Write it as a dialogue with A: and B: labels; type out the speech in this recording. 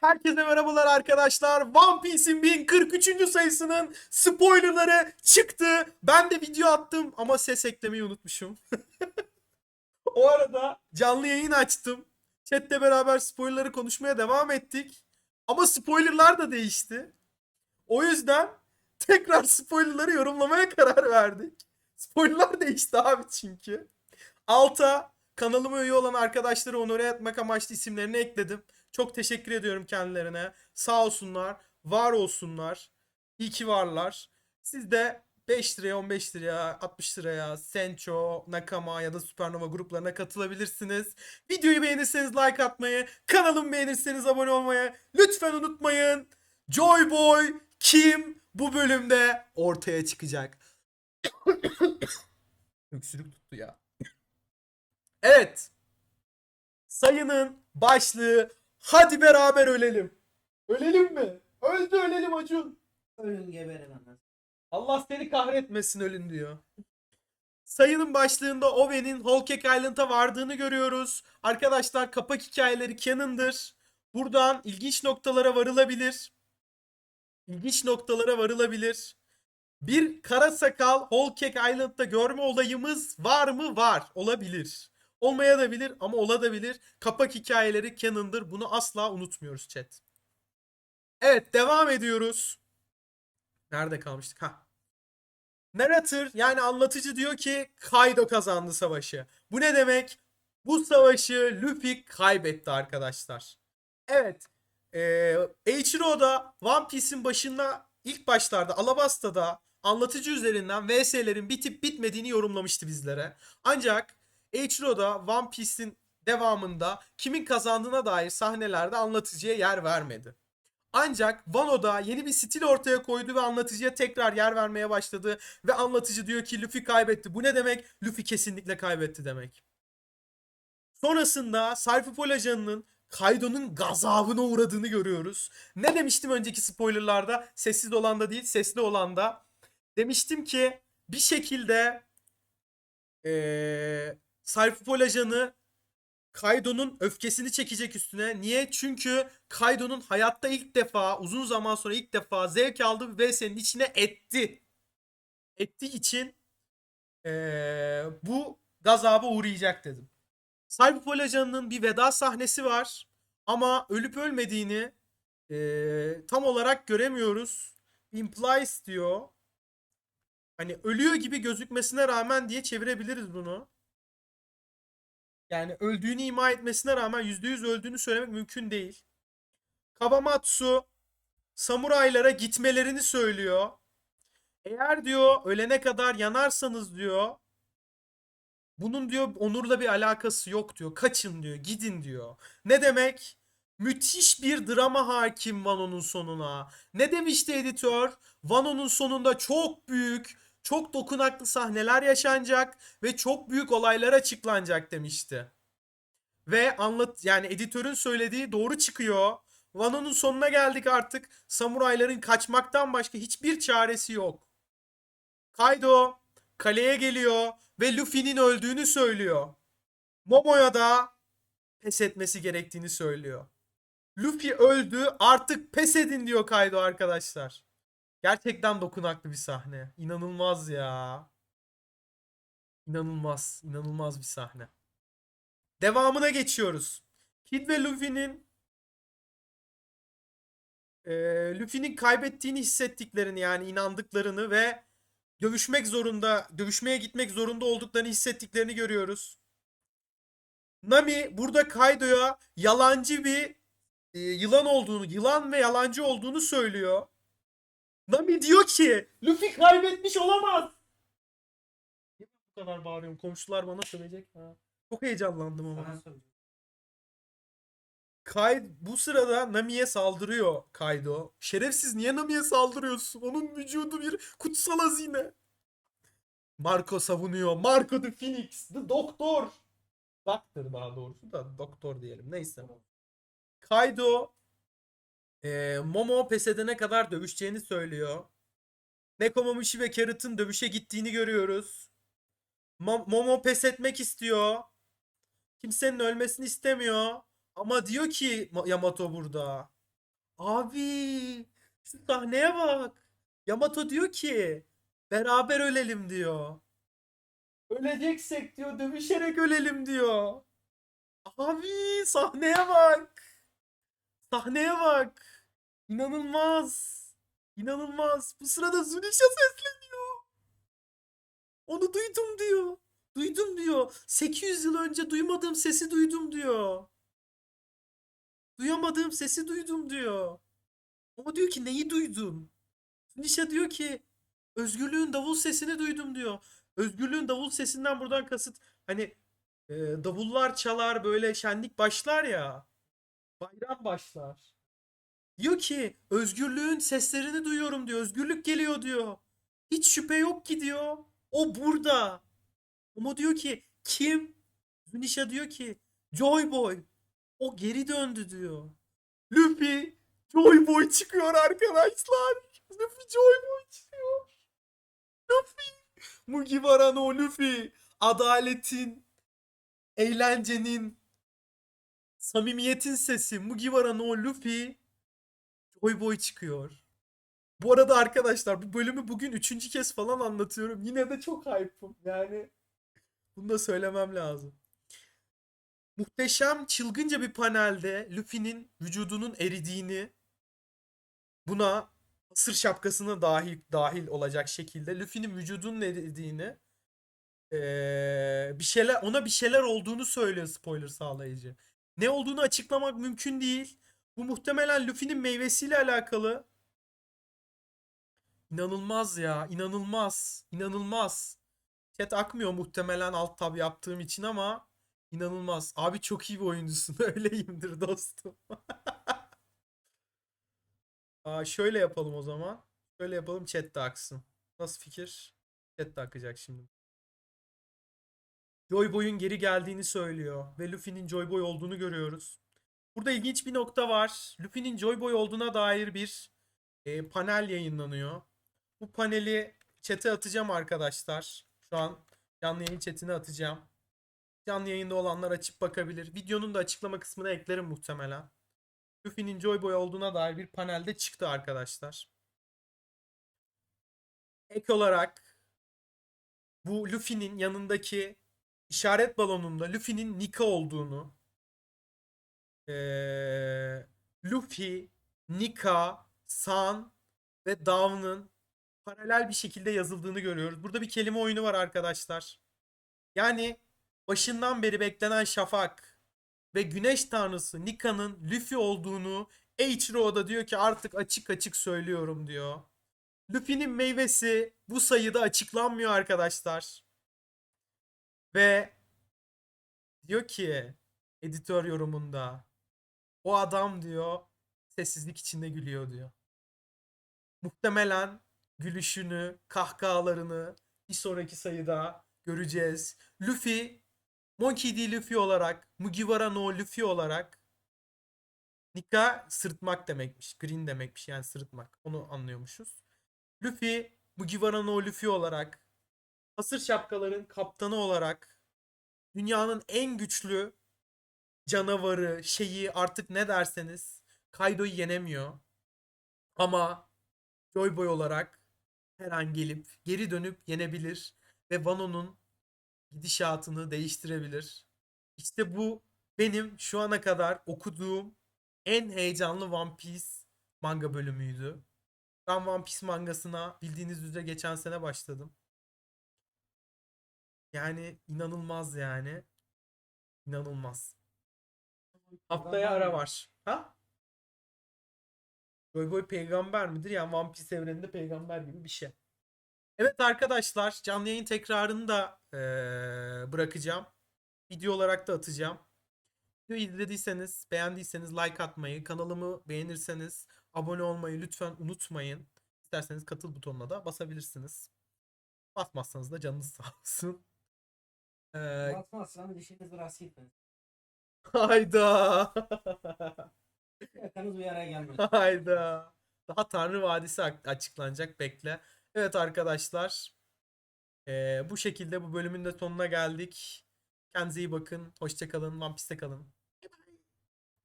A: Herkese merhabalar arkadaşlar. One Piece'in 1043. sayısının spoilerları çıktı. Ben de video attım ama ses eklemeyi unutmuşum. o arada canlı yayın açtım. Chat'le beraber spoilerları konuşmaya devam ettik. Ama spoilerlar da değişti. O yüzden tekrar spoilerları yorumlamaya karar verdik. Spoilerlar değişti abi çünkü. Alta kanalıma üye olan arkadaşları onore etmek amaçlı isimlerini ekledim. Çok teşekkür ediyorum kendilerine. Sağ olsunlar, var olsunlar. İyi ki varlar. Siz de 5 liraya, 15 liraya, 60 liraya Sencho, Nakama ya da Supernova gruplarına katılabilirsiniz. Videoyu beğenirseniz like atmayı, kanalımı beğenirseniz abone olmayı lütfen unutmayın. Joy Boy kim bu bölümde ortaya çıkacak? Öksürük tuttu ya. Evet. Sayının başlığı hadi beraber ölelim. Ölelim mi? Öldü ölelim Acun.
B: Ölün geberin anasını.
A: Allah seni kahretmesin ölün diyor. Sayının başlığında Owen'in Whole Cake Island'a vardığını görüyoruz. Arkadaşlar kapak hikayeleri canon'dır. Buradan ilginç noktalara varılabilir. İlginç noktalara varılabilir. Bir kara sakal Whole Cake Island'da görme olayımız var mı? Var. Olabilir. Olmaya da bilir ama olabilir. Kapak hikayeleri canon'dır. Bunu asla unutmuyoruz chat. Evet devam ediyoruz. Nerede kalmıştık? Ha. Narrator yani anlatıcı diyor ki Kaido kazandı savaşı. Bu ne demek? Bu savaşı Luffy kaybetti arkadaşlar. Evet. Ee, Eiichiro da One Piece'in başında ilk başlarda Alabasta'da anlatıcı üzerinden VS'lerin bitip bitmediğini yorumlamıştı bizlere. Ancak Eiichiro da One Piece'in devamında kimin kazandığına dair sahnelerde anlatıcıya yer vermedi. Ancak Wano'da yeni bir stil ortaya koydu ve anlatıcıya tekrar yer vermeye başladı. Ve anlatıcı diyor ki Luffy kaybetti. Bu ne demek? Luffy kesinlikle kaybetti demek. Sonrasında Sayfupol ajanının Kaido'nun gazabına uğradığını görüyoruz. Ne demiştim önceki spoilerlarda? Sessiz olanda değil, sesli olanda. Demiştim ki bir şekilde ee, Sayfupol ajanı Kaido'nun öfkesini çekecek üstüne. Niye? Çünkü Kaido'nun hayatta ilk defa, uzun zaman sonra ilk defa zevk aldığı bir VS'nin içine etti. Ettiği için eee, bu gazaba uğrayacak dedim. Cyberpol ajanının bir veda sahnesi var. Ama ölüp ölmediğini eee, tam olarak göremiyoruz. Implies diyor. Hani ölüyor gibi gözükmesine rağmen diye çevirebiliriz bunu. Yani öldüğünü ima etmesine rağmen %100 öldüğünü söylemek mümkün değil. Kawamatsu samuraylara gitmelerini söylüyor. Eğer diyor ölene kadar yanarsanız diyor bunun diyor onurla bir alakası yok diyor. Kaçın diyor. Gidin diyor. Ne demek? Müthiş bir drama hakim Wano'nun sonuna. Ne demişti editör? Wano'nun sonunda çok büyük, çok dokunaklı sahneler yaşanacak ve çok büyük olaylar açıklanacak demişti. Ve anlat yani editörün söylediği doğru çıkıyor. Wano'nun sonuna geldik artık. Samurayların kaçmaktan başka hiçbir çaresi yok. Kaido kaleye geliyor ve Luffy'nin öldüğünü söylüyor. Momo'ya da pes etmesi gerektiğini söylüyor. Luffy öldü artık pes edin diyor Kaido arkadaşlar. Gerçekten dokunaklı bir sahne. İnanılmaz ya. İnanılmaz. inanılmaz bir sahne. Devamına geçiyoruz. Kid ve Luffy'nin eee Luffy'nin kaybettiğini hissettiklerini yani inandıklarını ve dövüşmek zorunda, dövüşmeye gitmek zorunda olduklarını hissettiklerini görüyoruz. Nami burada Kaido'ya yalancı bir e, yılan olduğunu, yılan ve yalancı olduğunu söylüyor. Nami diyor ki Luffy kaybetmiş olamaz. Niye bu kadar bağırıyorum? Komşular bana sövecek. Ha. Çok heyecanlandım ama. Kay bu sırada Nami'ye saldırıyor Kaido. Şerefsiz niye Nami'ye saldırıyorsun? Onun vücudu bir kutsal hazine. Marco savunuyor. Marco the Phoenix. The Doktor. Doctor daha doğrusu da doktor diyelim. Neyse. Kaido e, Momo pes edene kadar dövüşeceğini söylüyor. Nekomamushi ve Carrot'ın dövüşe gittiğini görüyoruz. Mo- Momo pes etmek istiyor. Kimsenin ölmesini istemiyor. Ama diyor ki Ma- Yamato burada. Abi şu sahneye bak. Yamato diyor ki beraber ölelim diyor. Öleceksek diyor dövüşerek ölelim diyor. Abi sahneye bak. Sahneye bak. İnanılmaz. İnanılmaz. Bu sırada Zunisha sesleniyor. Onu duydum diyor. Duydum diyor. 800 yıl önce duymadığım sesi duydum diyor. Duyamadığım sesi duydum diyor. Ama diyor ki neyi duydun? Nisha diyor ki özgürlüğün davul sesini duydum diyor. Özgürlüğün davul sesinden buradan kasıt hani e, davullar çalar böyle şenlik başlar ya. Bayram başlar. Diyor ki özgürlüğün seslerini duyuyorum diyor. Özgürlük geliyor diyor. Hiç şüphe yok ki diyor. O burada. Ama diyor ki kim? Zunisha diyor ki Joy Boy. O geri döndü diyor. Luffy Joy Boy çıkıyor arkadaşlar. Luffy Joy Boy çıkıyor. Luffy. Mugiwara no Luffy. Adaletin, eğlencenin, samimiyetin sesi. Mugiwara no Luffy. Joy Boy çıkıyor. Bu arada arkadaşlar bu bölümü bugün üçüncü kez falan anlatıyorum. Yine de çok hype'ım. Yani bunu da söylemem lazım. Muhteşem çılgınca bir panelde Luffy'nin vücudunun eridiğini buna sır şapkasına dahil dahil olacak şekilde Luffy'nin vücudunun eridiğini eee, bir şeyler ona bir şeyler olduğunu söylüyor spoiler sağlayıcı. Ne olduğunu açıklamak mümkün değil. Bu muhtemelen Luffy'nin meyvesiyle alakalı. İnanılmaz ya, inanılmaz, inanılmaz. Chat akmıyor muhtemelen alt tab yaptığım için ama inanılmaz. Abi çok iyi bir oyuncusun. Öyleyimdir dostum. Aa, şöyle yapalım o zaman. Şöyle yapalım chat de aksın. Nasıl fikir? Chat de akacak şimdi. Joy Boy'un geri geldiğini söylüyor ve Luffy'nin Joy Boy olduğunu görüyoruz. Burada ilginç bir nokta var. Luffy'nin Joy Boy olduğuna dair bir e, panel yayınlanıyor. Bu paneli chat'e atacağım arkadaşlar. Şu an canlı yayın chat'ine atacağım. Canlı yayında olanlar açıp bakabilir. Videonun da açıklama kısmına eklerim muhtemelen. Luffy'nin Joy Boy olduğuna dair bir panelde çıktı arkadaşlar. Ek olarak bu Luffy'nin yanındaki işaret balonunda Luffy'nin Nika olduğunu eee, Luffy, Nika, San ve Dawn'ın paralel bir şekilde yazıldığını görüyoruz. Burada bir kelime oyunu var arkadaşlar. Yani başından beri beklenen Şafak ve Güneş Tanrısı Nika'nın Luffy olduğunu Eiichiro diyor ki artık açık açık söylüyorum diyor. Luffy'nin meyvesi bu sayıda açıklanmıyor arkadaşlar. Ve diyor ki editör yorumunda o adam diyor sessizlik içinde gülüyor diyor. Muhtemelen gülüşünü, kahkahalarını bir sonraki sayıda göreceğiz. Luffy, Monkey D. Luffy olarak, Mugiwara no Luffy olarak Nika sırıtmak demekmiş. Green demekmiş yani sırıtmak. Onu anlıyormuşuz. Luffy, Mugiwara no Luffy olarak, Hasır Şapkaların kaptanı olarak dünyanın en güçlü canavarı, şeyi artık ne derseniz Kaido'yu yenemiyor. Ama Joy Boy olarak her an gelip geri dönüp yenebilir ve Wano'nun gidişatını değiştirebilir. İşte bu benim şu ana kadar okuduğum en heyecanlı One Piece manga bölümüydü. Ben One Piece mangasına bildiğiniz üzere geçen sene başladım. Yani inanılmaz yani. İnanılmaz. Haftaya ara var. Ha? Joy Boy peygamber midir? Yani One Piece evreninde peygamber gibi bir şey. Evet arkadaşlar canlı yayın tekrarını da eee, bırakacağım. Video olarak da atacağım. Videoyu izlediyseniz, beğendiyseniz like atmayı, kanalımı beğenirseniz abone olmayı lütfen unutmayın. İsterseniz katıl butonuna da basabilirsiniz. Basmazsanız da canınız sağ olsun. Eee,
B: Batmazsan dişiniz rast gitmez.
A: Hayda.
B: Yakanız bir yere gelmez.
A: Hayda. Daha Tanrı Vadisi ak- açıklanacak bekle. Evet arkadaşlar. eee, bu şekilde bu bölümün de sonuna geldik. Kendinize iyi bakın. Hoşçakalın. One Piece'te kalın.